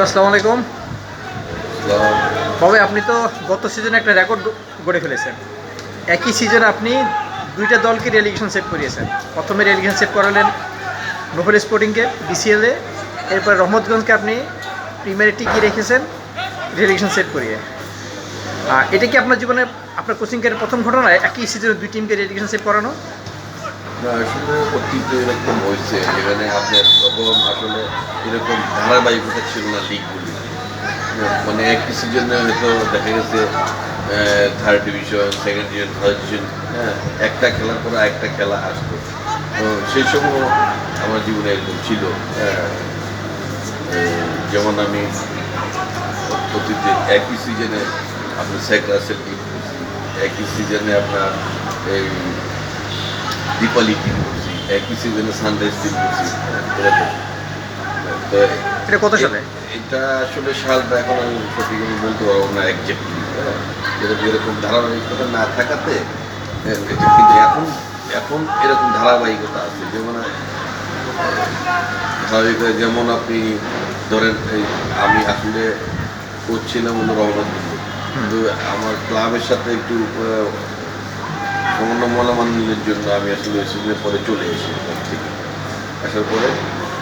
আসসালামু আলাইকুম। কবে আপনি তো গত সিজনে একটা রেকর্ড গড়ে ফেলেছেন। একই সিজনে আপনি দুইটা দলকে রেলিগেশন সেভ করিয়েছেন। প্রথমে রেলিগেশন সেভ করালেন নোবেল স্পোর্টিংকে বিসিএলে এরপর রহমতগঞ্জকে আপনি প্রিমিয়ারে টিকিয়ে রেখেছেন রেলিগেশন সেভ করিয়ে। আর এটা কি আপনার জীবনে আপনার কোচিং ক্যারিয়ার প্রথম ঘটনা? একই সিজনে দুই টিমকে রেলিগেশন সেভ করানো? না আসলে অতীত এরকম হয়েছে, যেখানে আপনার তখন আসলে এরকম ধারাবাহিকতা ছিল না লিগগুলি মানে একই সিজনে হয়তো দেখা গেছে third division second division third division হ্যাঁ একটা খেলার পরে একটা খেলা আসতো তো সেই সময় আমার জীবনে এরকম ছিল হ্যাঁ। যেমন আমি অতীতে একই সিজনে আপনি শেখ রাসেল একই সিজনে আপনার এই দীপালি টিম করছি? একই সিজনে সানরাইজ টিম করছি। তো। এটা কত সালে? এটা আসলে সালটা এখন আমি সত্যি করে বলতে পারব না একজ্যাক্টলি এরকম এরকম ধারাবাহিকতা না থাকাতে হ্যাঁ, কিন্তু এখন এখন এরকম ধারাবাহিকতা আছে। যেমন ধারাবাহিকতা যেমন আপনি ধরেন এই আমি আসলে করছিলাম হলো রহমান কিন্তু আমার ক্লাবের সাথে একটু সমন্বয় মলামানের জন্য আমি আসলে সিজনের পরে চলে এসেছি থেকে। আসার পরে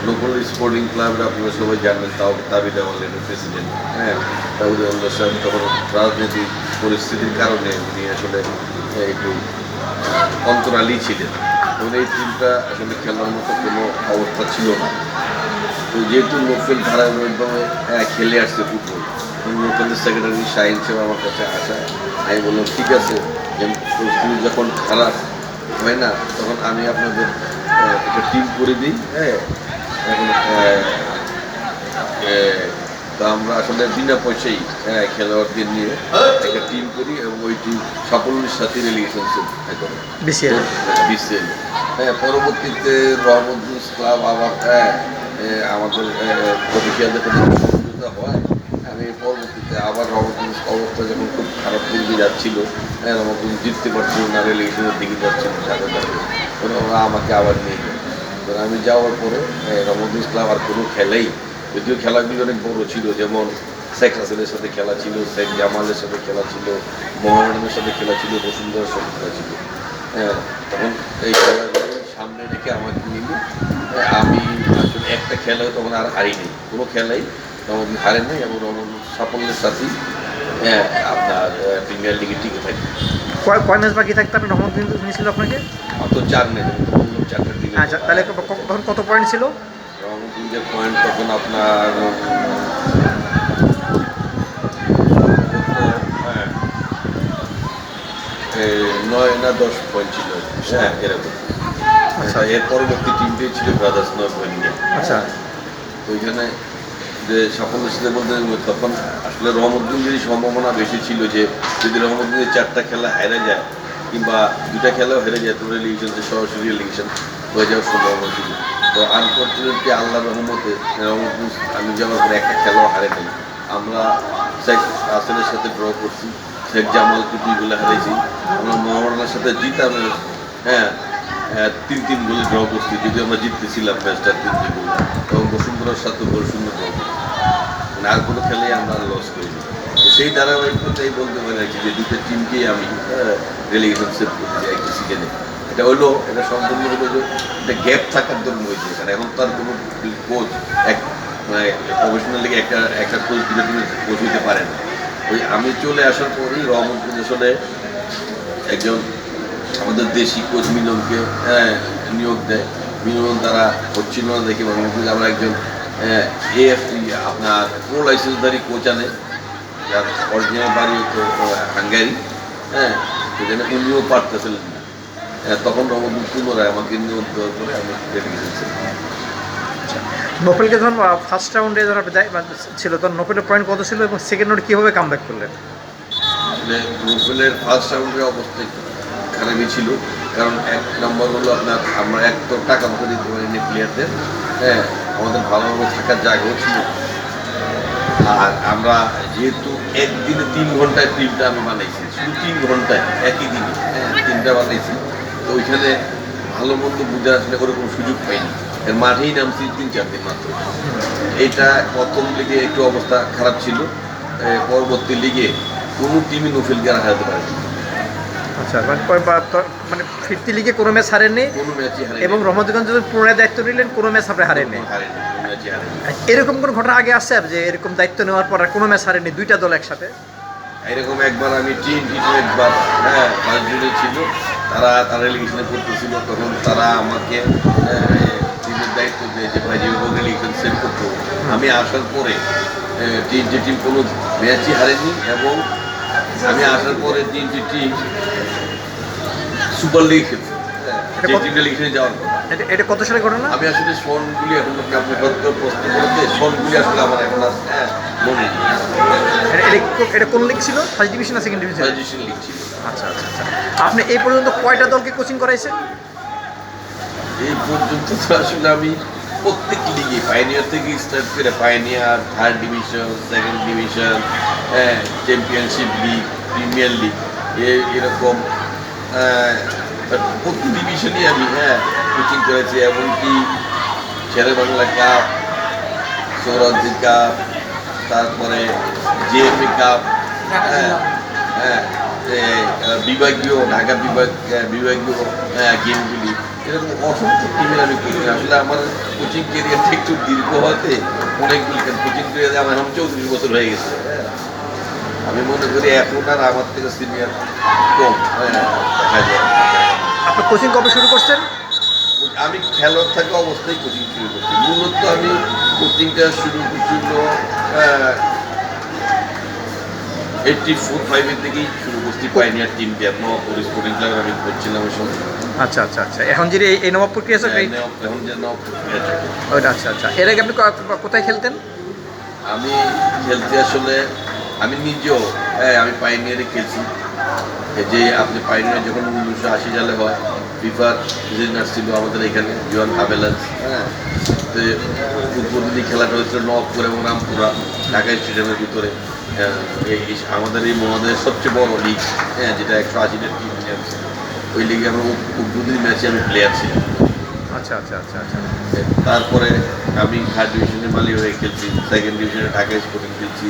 লোকাল স্পোর্টিং ক্লাবের আপনারা সবাই জানেন তাও তাবিদ আমলের প্রেসিডেন্ট হ্যাঁ তাবিদ আমলের সাহেব তখন রাজনৈতিক পরিস্থিতির কারণে উনি আসলে একটু অন্তরালি ছিলেন। এবং এই টিমটা আসলে খেলার মতো কোনো অবস্থা ছিল না। তো যেহেতু লোকেল হ্যাঁ, খেলে আসছে ফুটবল লোকালের সেক্রেটারি শাহিন সাহেব আমার কাছে আসা আমি বললাম ঠিক আছে। পরিস্থিতি যখন খারাপ হয় না তখন আমি আপনাদের একটা টিম করে দিই হ্যাঁ? এখন তো আমরা আসলে বিনা পয়সাই হ্যাঁ, খেলোয়াড়দের নিয়ে একটা টিম করি এবং ওই টিম সাফল্যের সাথে রিলেশনশিপ বিসিএল বিসিএল হ্যাঁ পরবর্তীতে রহমতগঞ্জ ক্লাব আবার হ্যাঁ আমাদের অফিসিয়াল হয়। আমি পরবর্তীতে আবার রহমতগঞ্জ অবস্থা যখন খুব খারাপ দিকে যাচ্ছিল হ্যাঁ রহমতগঞ্জ জিততে পারছিল না রিলেশনের দিকে যাচ্ছিল সাথে ওরা আমাকে আবার নিয়ে তো আমি যাওয়ার পরে হ্যাঁ, রহমতগঞ্জ ক্লাব আর কোনো খেলাই যদিও খেলাগুলি অনেক বড় ছিল যেমন শেখ হাসিনের সাথে খেলা ছিল শেখ জামালের সাথে খেলা ছিল মোহামেডানের সাথে খেলা ছিল বসুন্ধরার সাথে খেলা ছিল। হ্যাঁ তখন এই খেলাগুলো সামনে রেখে আমাকে নিলে হ্যাঁ, আমি আসলে একটা খেলাও তখন আর হারিনি। কোনো খেলাই তখন হারে নাই এবং সাফল্যের সাথেই হ্যাঁ আপনার প্রিমিয়ার লিগে টিকে থাকি। কয় কয় ম্যাচ বাকি থাকতে আপনি রহমতগঞ্জ নিয়েছিল আপনাকে? অত চার বললাম চারটা টিমে আচ্ছা তাহলে তখন কত পয়েন্ট ছিল? রহমতগঞ্জের পয়েন্ট তখন আপনার হ্যাঁ, নয় না দশ পয়েন্ট ছিল। হ্যাঁ এরকম। আচ্ছা। এর পরবর্তী টিমটাই ছিল ব্রাদার্স নয় পয়েন্ট আচ্ছা। ওইখানে যে সাফল্যের সাথে বলতে তখন আসলে রহমতগঞ্জেরই সম্ভাবনা বেশি ছিল যে যদি রহমতগঞ্জের চারটা খেলা হেরে যায় কিংবা দুটা খেলাও হেরে যায় তাহলে লিগেশন সরাসরি লিগেশন হয়ে যাওয়ার সম্ভাবনা ছিল। তো আনফর্চুনেটলি আল্লাহ রহমতে রহমতগঞ্জ আমি যাওয়ার পরে একটা খেলাও হারে নাই। আমরা শেখ আসেনের সাথে ড্র করছি শেখ জামালকে দুইগুলো হারাইছি আমরা মোহাম্মদানের সাথে জিতাম হ্যাঁ হ্যাঁ, তিন তিন গোলে ড্র করছি যদি আমরা জিততেছিলাম ম্যাচটা তিন তিন গোল। এবং বসুন্ধরার সাথে গোল শূন্য ড্র করছি। মানে আর কোনো খেলেই আমরা লস করিনি। তো সেই ধারাবাহিকতাই বলতে পারি আর কি যে দুটো টিমকেই আমি রেলিগেশন সেভ করছি একই সিজনে এটা হলো এটা সম্পূর্ণ হলো যে একটা গ্যাপ থাকার জন্য হয়েছে এখানে। এখন তার কোনো কোচ এক মানে প্রফেশনাল লিগে একটা একটা কোচ দুটো টিমের কোচ হইতে পারে না। ওই আমি চলে আসার পরেই রহমতগঞ্জ আসলে একজন আমাদের দেশি কোচ মিলনকে হ্যাঁ, নিয়োগ দেয়। মিলন তারা হচ্ছিল না দেখে রহমতগঞ্জ আমরা একজন এএফটি আপনার প্রো লাইসেন্সধারী কোচ আনে যার অরিজিনাল বাড়ি তো হাঙ্গারি। হ্যাঁ সেখানে উনিও পারতেছিলেন না। হ্যাঁ, তখন রহমতগঞ্জ পুনরায় আমাকে নিয়োগ দেওয়ার পরে আমি রেডি গেছি নোপেলকে যখন ফার্স্ট রাউন্ডে মানে ছিল তখন নোপেলের পয়েন্ট কত ছিল এবং সেকেন্ড রাউন্ডে কীভাবে কাম ব্যাক করলেন গ্রুপের ফার্স্ট রাউন্ডের অবস্থা খারাপই ছিল কারণ এক নম্বর হলো আপনার আমরা এক তো টাকা মতো দিতে পারিনি প্লেয়ারদের হ্যাঁ আমাদের ভালোভাবে থাকার জায়গাও ছিল। আর আমরা যেহেতু একদিনে তিন ঘন্টায় টিমটা আমি বানাইছি, শুধু তিন ঘন্টায়, একই দিনে তিনটা বানাইছি, তো ওইখানে ভালো মন্দ বুঝে আসলে ওরকম সুযোগ পাইনি। এর মাঠেই নামছি তিন চার দিন মাত্র। এটা প্রথম লিগে একটু অবস্থা খারাপ ছিল। পরবর্তী লিগে কোনো টিমই নোফেলকে হারাতে পারেনি। আচ্ছা মানে ফিরতি লিগে কোনো ম্যাচ হারেননি? এবং রহমতগঞ্জ পুনরায় দায়িত্ব নিলেন কোনো ম্যাচ আপনি হারেননি? এরকম কোন ঘটনা আগে আসছে যে এরকম দায়িত্ব নেওয়ার পর কোনো ম্যাচ হারেনি দুইটা দল একসাথে? এরকম একবার আমি টিম টিম একবার হ্যাঁ পাঁচ জনে ছিল তারা তারা রেলিগেশনে করতেছিল তখন তারা আমাকে টিমের দায়িত্ব দিয়েছে ভাই যেভাবে রেলিগেশন সেট করতো আমি আসার পরে যে টিম কোনো ম্যাচই হারেনি এবং আমি আসার পরে তিনটি টিম সুপার লিগ যাওয়ার। এটা এটা কত ঘটনা? আমি আসলে সনগুলি এখন আপনি প্রশ্ন করতে আসলে আমার এখন হ্যাঁ মনে এটা- কোন লিগ ছিল? ফার্স্ট ডিভিশন না সেকেন্ড ডিভিশন লিগ ছিল। আচ্ছা আচ্ছা আচ্ছা। আপনি এই পর্যন্ত কয়টা দলকে কোচিং করাইছেন? এই পর্যন্ত তো আসলে আমি প্রত্যেক লিগে পাইনিয়ার থেকে স্টার্ট করে Pioneer third division second division হ্যাঁ চ্যাম্পিয়নশিপ লিগ প্রিমিয়ার লিগ এরকম প্রতি ডিভিশনই আমি হ্যাঁ কোচিং করেছি এমনকি শেরে বাংলা কাপ সৌরাজ্য কাপ তারপরে জিএমএ কাপ হ্যাঁ হ্যাঁ বিভাগীয় ঢাকা বিভাগ বিভাগীয় আহ, গেমগুলি এরকম অসংখ্য টিমের আমি কোচিং আসলে আমার কোচিং কেরিয়ারটা একটু দীর্ঘ হতে অনেকগুলি কোচিং কেরিয়ারে আমার এখন চৌত্রিশ বছর হয়ে গেছে হ্যাঁ। আমি মনে করি এখন আর আমার থেকে সিনিয়র কম। হ্যাঁ আপনি কোচিং কবে শুরু করছেন? আমি খেলোয়াড় থাকা অবস্থায় কোচিং শুরু করছি। মূলত আমি কোচিংটা শুরু করছিল এইটটি ফোর ফাইভের থেকেই শুরু করছি পাইনিয়ার টিম নবাবপুর স্পোর্টিং ক্লাবে আমি করছিলাম ওই সময়। আচ্ছা আচ্ছা আচ্ছা। এখন যে এই- নবাবপুর কি আছে নবাব- এখন যে। ওইটা আচ্ছা আচ্ছা। এর আগে আপনি কোথায় খেলতেন? আমি খেলতে আসলে আমি নিজেও হ্যাঁ আমি পাইনিয়ারে খেলছি। যে আপনি পাইনিয়ার যখন উনিশশো আশি সালে হয় ফিফার প্রেসিডেন্ট ছিল আমাদের এখানে জোয়ান হাবেলাস হ্যাঁ উদ্বোধনী খেলাটা হয়েছিল নবপুর এবং রামপুরা ঢাকা স্টেডিয়ামের ভিতরে। হ্যাঁ, আমাদের এই মহাদেশের সবচেয়ে বড় লিগ হ্যাঁ যেটা একশো আশিটা টিম ওই লিগে আমার উদ- উদ্বোধনী ম্যাচে আমি প্লেয়ার ছিলাম। আচ্ছা আচ্ছা আচ্ছা আচ্ছা। তারপরে আমি থার্ড ডিভিশনে মালি হয়ে খেলছি সেকেন্ড ডিভিশনে ঢাকা স্পোর্টিং খেলছি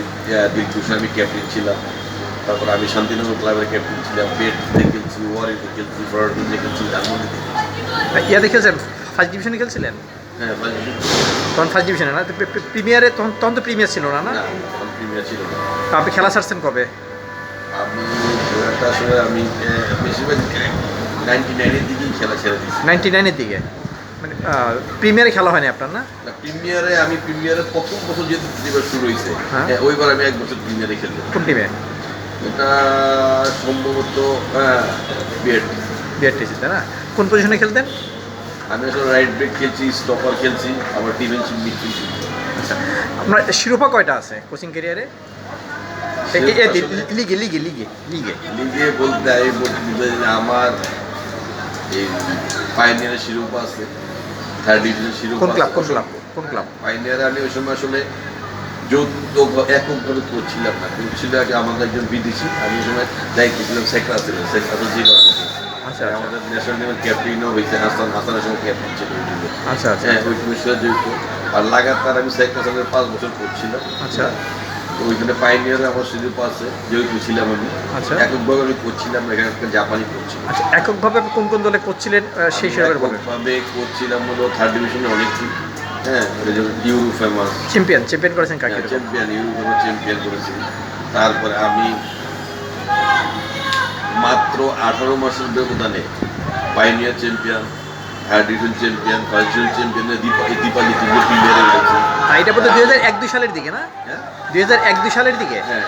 দিলকুশে আমি ক্যাপ্টেন ছিলাম। তারপর আমি শান্তিনগর ক্লাবের ক্যাপ্টেন ছিলাম পেটতে খেলছি ওয়ারিতে খেলছি ফরওয়ার্ডে খেলছি ধানমন্ডিতে খেলছি। ইয়াতে খেলছেন ফার্স্ট ডিভিশনে খেলছিলেন? হ্যাঁ ফার্স্ট ডিভিশন তখন ফার্স্ট ডিভিশনে না? প্রিমিয়ারে তখন তখন তো প্রিমিয়ার ছিল না না? তখন প্রিমিয়ার ছিল না। তো আপনি খেলা ছাড়ছেন কবে? আমি আসলে আমি বেশিরভাগ নাইনটি নাইনের দিকেই খেলা ছেড়ে দিয়েছি। নাইনটি নাইনের দিকে? মানে প্রিমিয়ারে খেলা হয়নি আপনার না? প্রিমিয়ারে আমি প্রিমিয়ারে প্রথম বছর যেহেতু যেবার শুরু হয়েছে হ্যাঁ। হ্যাঁ, ওইবার আমি এক বছর প্রিমিয়ারে খেলতাম কোন টিমে এটা সম্ভবত হ্যাঁ বিআরটিসি তাই না? কোন পজিশনে খেলতেন? আমি আসলে রাইট ব্রেক খেলছি স্টপার খেলছি আবার ডিফেন্সিভ মিড খেলছি আচ্ছা আপনার শিরোপা কয়টা আছে কোচিং ক্যারিয়ারে লিগে লিগে লিগে লিগে। লিগে বলতে যে আমার এই পাইনিয়ারের শিরোপা আছে। থার্ড ডিভিশনের শিরোপা কোন ক্লাব কোন ক্লাব কোন ক্লাব? পাইনিয়ারে আমি ওই সময় আসলে যৌথ এককভাবে করছিলাম না। করছিল আগে আমাদের একজন বিদেশি আমি ওই সময় দায়িত্ব ছিলাম শেখ রাসেল শেখ রাসেল জিবা আচ্ছা আচ্ছা। আমাদের ন্যাশনাল টিমের ক্যাপ্টেনও হয়েছে হাসান হাসানের সঙ্গে ক্যাপ্টেন ছিল আচ্ছা আচ্ছা। হ্যাঁ ওই টিমের সাথে জড়িত আর লাগাতার আমি শেখ পাঁচ বছর করছিলাম আচ্ছা। তো ওইখানে পাইনিয়ারে আমার সুযোগ আছে যেহেতু ছিলাম আমি। আচ্ছা। এককভাবে আমি করছিলাম এখানে একটা জাপানি করছিলাম আচ্ছা এককভাবে আপনি কোন কোন দলে করছিলেন সেই হিসাবে এককভাবে করছিলাম হলো থার্ড ডিভিশনে অনেক টিম হ্যাঁ ইউরো ফেমাস চ্যাম্পিয়ন চ্যাম্পিয়ন করেছেন কাকে? চ্যাম্পিয়ন ইউরো ফেমাস চ্যাম্পিয়ন করেছি। তারপরে আমি মাত্র আঠারো মাসের ব্যবধানে pioneer champion third division champion first champion Dipali তিনটে প্রিমিয়ারে রয়েছে এটা বোধহয় দুই হাজার এক দুই সালের দিকে না? হ্যাঁ দুই হাজার এক দুই সালের দিকে? হ্যাঁ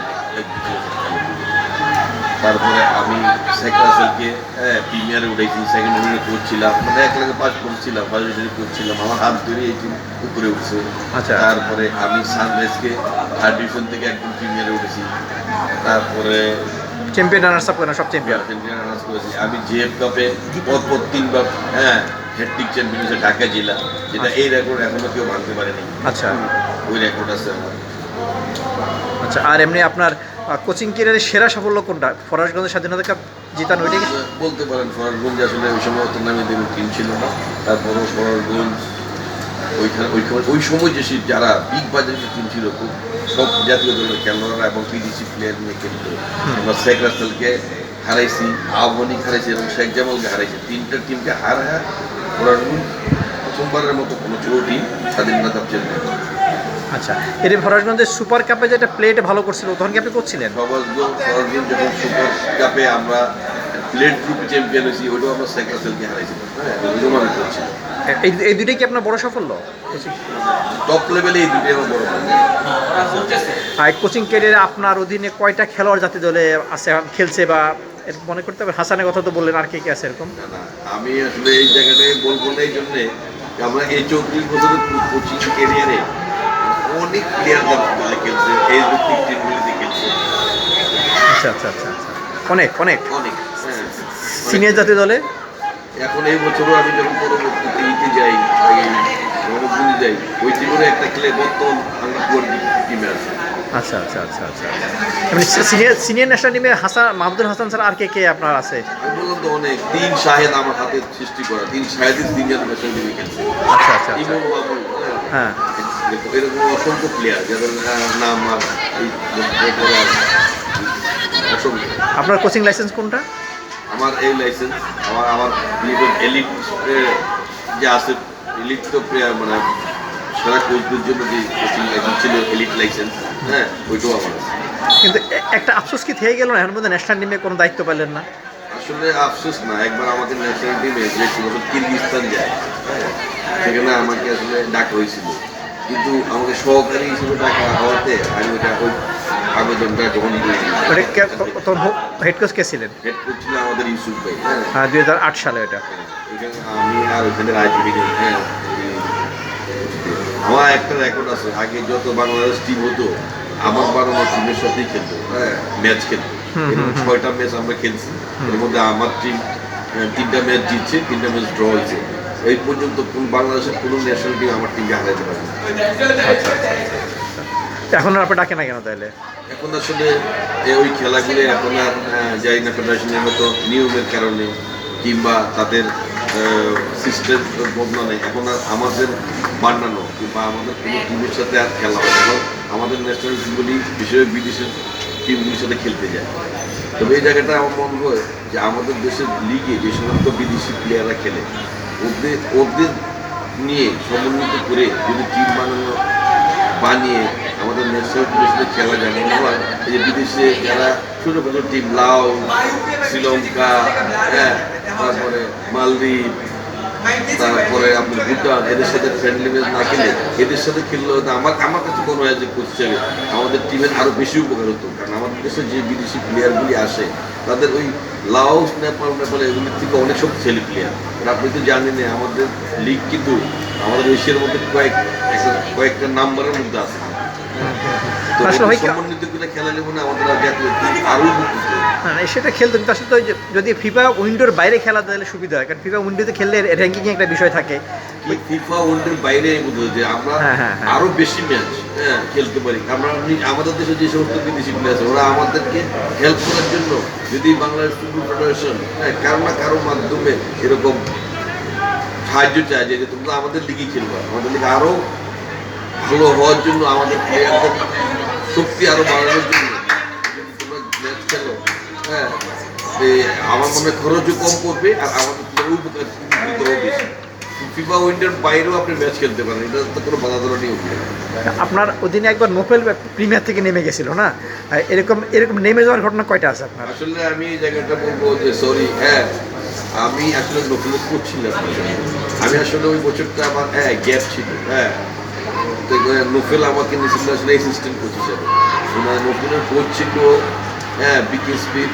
তারপরে আমি রাসেলকে হ্যাঁ প্রিমিয়ারে উঠেছি সেকেন্ড ডিভিশনে করছিলাম। মানে এক লাগে পাস করছিলাম ফার্স্ট ডিভিশনে করছিলাম। আমার হাত ধরে এই টিম উপরে উঠছে। আচ্ছা। তারপরে আমি সানরাইজকে থার্ড ডিভিশন থেকে একদম প্রিমিয়ারে উঠেছি। তারপরে চ্যাম্পিয়ন রানার্স আপ করেন সব চ্যাম্পিয়ন আর্জেন্টিনা রানার্স করেছি। আমি জিএফ কাপে পরপর তিনবার হ্যাঁ হেডটিক চ্যাম্পিয়ন হয়েছে ঢাকা জেলা যেটা এই রেকর্ড এখনও কেউ ভাঙতে পারেনি। আচ্ছা। ওই রেকর্ড আছে আমার। আচ্ছা আর এমনি আপনার কোচিং ক্যারিয়ারের সেরা সাফল্য কোনটা? ফরাসগঞ্জের স্বাধীনতা কাপ জিতান ওইটা কি? বলতে পারেন ফরারগঞ্জ আসলে ওই সময় অত নামে দেবেন টিম ছিল না। তারপরও ফরারগঞ্জ ওইখানে ওইখানে ওই সময় যে যারা বিগ বাজেটের টিম ছিল খুব সব জাতীয় দলের খেলোয়াড়রা এবং বিদেশি প্লেয়ার নিয়ে খেলতো। আমরা শেখ রাসেলকে হারাইছি আহ্বানিক হারাইছি এবং শেখ জামালকে হারাইছি। তিনটা টিমকে হারা প্রথমবারের মতো কোনো কাপ আচ্ছা সুপার কাপে যেটা প্লেটা ভালো করছিল তখন কি আপনি করছিলেন? যখন সুপার কাপে আমরা প্লেট গ্রুপ চ্যাম্পিয়ন হয়েছি ওইটাও আমরা হারাইছিলাম হ্যাঁ এই দুটোই কি আপনার বড় সাফল্য? টপ লেভেলে এই দুটোই আমার বড় আর কোচিং ক্যারিয়ারে আপনার অধীনে কয়টা খেলোয়াড় জাতীয় দলে আছে খেলছে বা মনে করতে হবে হাসানের কথা তো বললেন আর কে কে আছে এরকম? আমি আসলে এই জায়গাটায় বলব না এই জন্যে আমরা এই চৌত্রিশ বছরের কোচিং ক্যারিয়ারে অনেক প্লেয়ার দলে খেলছে এই ভিত্তিক টিমগুলিতে খেলছে। আচ্ছা আচ্ছা আচ্ছা আচ্ছা। অনেক অনেক। অনেক হ্যাঁ সিনিয়র জাতীয় দলে? এখন এই বছরও আমি যখন পরবর্তীতে ইতে যাই এই যাই ওই টিমেরও একটা খেলে বর্তমান আমরা টিমে আছে। আচ্ছা আচ্ছা আচ্ছা আচ্ছা। মানে সিনিয়র সিনিয়র ন্যাশনাল টিমে হাসান মাহমুদুল হাসান স্যার আর কে কে আপনার আছে? বললাম তো অনেক। তিন শাহেদ আমার হাতে সৃষ্টি করা। তিন শাহেদের তিনজন ন্যাশনাল টিমে খেলছে। আচ্ছা আচ্ছা আচ্ছা। হ্যাঁ। হ্যাঁ। এরকম অসংখ্য প্লেয়ার যাদের নাম আর আপনার কোচিং লাইসেন্স কোনটা? আমার এই লাইসেন্স আমার আমার এলিট যে আছে এলিট তো player মানে সেরা কোচদের জন্য যে কোচিং লাইসেন্স ছিল এলিট লাইসেন্স হ্যাঁ ওইটাও আমার কিন্তু একটা আফসোস কি থেকে গেল না? এর মধ্যে ন্যাশনাল টিমে কোনো দায়িত্ব পেলেন না? আসলে আফসোস না একবার আমাদের ন্যাশনাল টিমে যে বছর কিরগিস্তান যায় হ্যাঁ সেখানে আমাকে আসলে ডাকা হয়েছিল। কিন্তু আমাকে সহকারী হিসেবে ডাকা হওয়াতে আমি ওটা ওই আবেদনটা গ্রহণ করিনি। ওটা কে- তখন হেড কোচ কে ছিলেন? হেড কোচ ছিল আমাদের ইউসুফ ভাই হ্যাঁ। হ্যাঁ দুই হাজার আট সালে এটা আমি আর ওখানে রাজনীতি হ্যাঁ। আমার একটা রেকর্ড আছে। আগে যত বাংলাদেশ টিম হতো আমার বানানো টিমের সাথেই খেলতো হ্যাঁ ম্যাচ খেলতো। এরকম। ছয়টা ম্যাচ আমরা খেলছি। এর মধ্যে আমার টিম তিনটা ম্যাচ জিতছে তিনটা ম্যাচ ড্র হয়েছে। এই পর্যন্ত কোন বাংলাদেশের কোনো ন্যাশনাল টিম আমার টিমকে হারাইতে পারে এখন আর ডাকে না কেন তাহলে? এখন আসলে ওই খেলাগুলো এখন আর যাই না ফেডারেশনের মতো নিয়মের কারণে কিংবা তাদের সিস্টেম বদলানে এখন আর আমাদের বানানো কিংবা আমাদের কোনো টিমের সাথে আর খেলা হয়। এখন আমাদের ন্যাশনাল টিমগুলি বিশেষ বিদেশের টিমগুলির সাথে খেলতে যায়। তবে এই জায়গাটা আমার মনে হয় যে আমাদের দেশের লিগে যে সমস্ত বিদেশি প্লেয়াররা খেলে ওদের ওদের নিয়ে সমন্বিত করে যদি টিম বানানো বানিয়ে আমাদের ন্যাশনাল টিমের সাথে খেলা যায় মনে হয় এই যে বিদেশে যারা ছোটো ছোটো টিম লাও শ্রীলঙ্কা হ্যাঁ তারপরে মালদ্বীপ, তারপরে আপনার ভুটান, এদের সাথে ফ্রেন্ডলি ম্যাচ না খেলে এদের সাথে খেললে হয়তো আমার আমার কাছে মনে হয় যে কোচ আমাদের টিমের আরও বেশি উপকার হতো, কারণ আমাদের দেশে যে বিদেশি প্লেয়ারগুলি আসে, তাদের ওই লাওস, নেপাল নেপাল, এগুলির থেকে অনেক শক্তিশালী প্লেয়ার আর আপনি তো জানেন আমাদের লিগ কিন্তু আমাদের এশিয়ার মধ্যে কয়েক কয়েকটা নাম্বারের মধ্যে আছে। আসলে হয় আরও সেটা খেলতো কিন্তু আসলে তো যদি ফিফা উইন্ডোর বাইরে খেলা তাহলে সুবিধা হয় কারণ ফিফা উইন্ডোতে খেললে র্যাঙ্কিং একটা বিষয় থাকে। ফিফা ওয়ার্ল্ডের বাইরে যে আমরা হ্যাঁ, হ্যাঁ, হ্যাঁ। আরও বেশি ম্যাচ খেলতে পারি। আমরা আমাদের দেশে যে সমস্ত বিদেশি প্লেয়ার আছে ওরা আমাদেরকে হেল্প করার জন্য যদি বাংলাদেশ ফুটবল ফেডারেশন হ্যাঁ কারও না কারও মাধ্যমে এরকম সাহায্য চায় যে তোমরা আমাদের লিগে খেলবে আমাদের লিগে আরও ভালো হওয়ার জন্য আমাদের প্লেয়ারদের শক্তি আরও বাড়ানোর জন্য ম্যাচ খেলো। হ্যাঁ আমার মনে হয় খরচও কম করবে আর আমাদের player উপকার বেশি ফিফা উইন্ডের বাইরেও আপনি ম্যাচ খেলতে পারেন এটা তো কোনো বাধা ধরা নিয়ম আপনার অধীনে একবার নোবেল প্রিমিয়ার থেকে নেমে গেছিল না? আর এরকম এরকম নেমে যাওয়ার ঘটনা কয়টা আছে আপনার? আসলে আমি এই জায়গাটা বলব যে সরি হ্যাঁ আমি আসলে নতুন করছিলাম আমি আসলে ওই বছরটা আমার হ্যাঁ গ্যাপ ছিল হ্যাঁ। তো নোফেল আমাকে নিয়েছিল আসলে অ্যাসিস্ট্যান্ট কোচ হিসাবে। ওনার নতুনের কোচ ছিল হ্যাঁ বিকেএসপির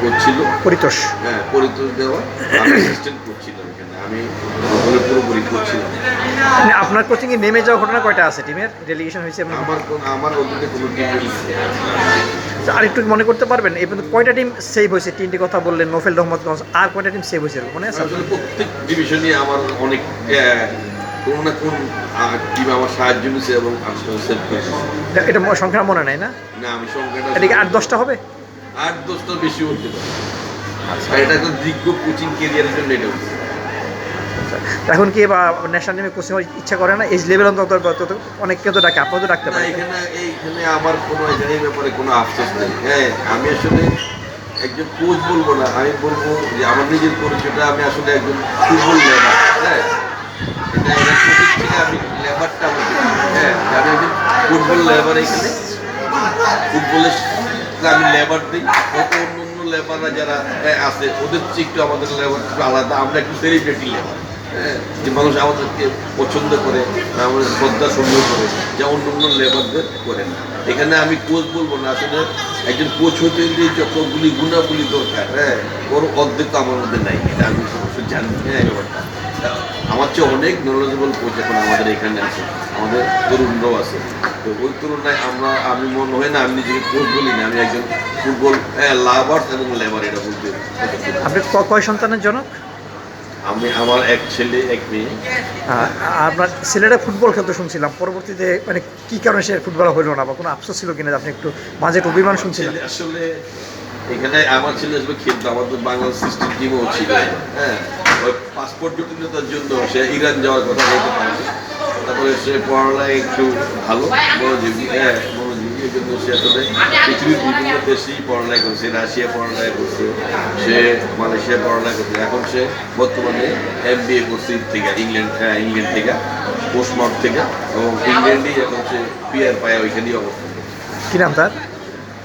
কোচ ছিল। পরিতোষ। হ্যাঁ পরিতোষ দেওয়া। আমি অ্যাসিস্ট্যান্ট কোচ ছিলাম এখানে। আমি নতুনের পুরোপুরি কোচ ছিলাম। মানে আপনার কোচিংয়ে নেমে যাওয়া ঘটনা কয়টা আছে? টিমের রেলিগেশন হয়েছে আমার আমার অধীনে কোনো টিম আর একটু মনে করতে পারবেন এই পর্যন্ত কয়টা টিম সেভ হয়েছে? তিনটি কথা বললেন নোফেল রহমতগঞ্জ আর কয়টা টিম সেভ হয়েছে মনে আছে? প্রত্যেক ডিভিশনে আমার অনেক কোনো না কোন টিম আমার সাহায্য নিয়েছে এবং আসলে সেভ করেছে। এটা- সংখ্যা মনে নাই না? না আমি সংখ্যাটা এটা কি আট দশটা হবে? আট দশটা বেশি হতে পারে। এটা একটা দীর্ঘ কোচিং কেরিয়ারের জন্য এটা আচ্ছা এখন কি বা ন্যাশনাল টিমে কোচিং ইচ্ছা করে না? এজ লেভেল অন্তত অনেককে তো ডাকে আপনাদের তো ডাকতে না পারে এখানে এইখানে আমার কোনো এই ব্যাপারে কোনো আফসোস নেই। হ্যাঁ আমি আসলে একজন কোচ বলব না। আমি বলব যে আমার নিজের পরিচয়টা আমি আসলে একজন ফুটবল লেবার হ্যাঁ লেবারটা হ্যাঁ ফুটবল লেবার এখানে। ফুটবলের আমি লেবার দিই। অন্য অন্য লেবাররা যারা হ্যাঁ, আছে ওদের চেয়ে আমাদের লেবার আলাদা। আমরা একটু সেলিব্রিটি লেবার। হ্যাঁ যে মানুষ আমাদেরকে পছন্দ করে আমাদের শ্রদ্ধা সুন্দর করে যা অন্য অন্য লেবারদের করে এখানে আমি কোচ বলব না আসলে একজন কোচ হতে গেলে যতগুলি গুণাগুলি দরকার হ্যাঁ ওর অর্ধেক তো আমার মধ্যে নাই। এটা আমি জানি হ্যাঁ ব্যাপারটা। আমার চেয়ে অনেক নলেজেবল কোচ এখন আমাদের এখানে আছে। আমাদের তরুণরাও আছে। তো ওই তুলনায় আমরা আমি মনে হয় না আমি নিজেকে কোচ বলি না আমি একজন ফুটবল হ্যাঁ লাভার্স এবং লেবার এটা বলতে আপনি কয় সন্তানের জনক? আমি আমার এক ছেলে এক মেয়ে। আপনার ছেলেটা ফুটবল খেলতে শুনছিলাম পরবর্তীতে মানে কি কারণে সে ফুটবল হইল না বা কোনো আফসোস ছিল কিনা আপনি একটু মাঝে একটু অভিমান শুনছিলেন? আসলে এখানে আমার ছেলে আসলে খেলতো আমাদের বাংলা সিস্টেম টিমও ছিল। হ্যাঁ ওই পাসপোর্ট জটিলতার জন্য সে ইরান যাওয়ার কথা বলতে পারেনি। তারপরে সে পড়ালেখায় একটু ভালো মনোযোগী হ্যাঁ মনোযোগী এই জন্য সে আসলে পৃথিবীর বিভিন্ন দেশেই পড়ালেখা করছে রাশিয়া পড়ালেখা করছে সে মালয়েশিয়া পড়ালেখা করছে। এখন সে বর্তমানে এম বি এ করছে থেকে ইংল্যান্ড হ্যাঁ ইংল্যান্ড থেকে পোস্টমার্ক থেকে এবং ইংল্যান্ডেই এখন সে পিয়ার পায় ওইখানেই অবস্থান কি নাম তার?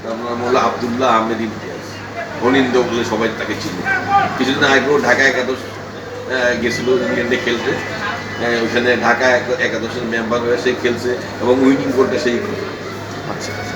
তার নাম হলো আবদুল্লাহ আহমেদ ইমতিয়াজ। অনিন্দ বলে সবাই তাকে ছিল কিছুদিন আগেও ঢাকা একাদশ গেছিল ইংল্যান্ডে খেলতে। ওখানে ঢাকা এক- একাদশের মেম্বার হয়ে সেই খেলছে এবং উইনিং করতে সেই। আচ্ছা।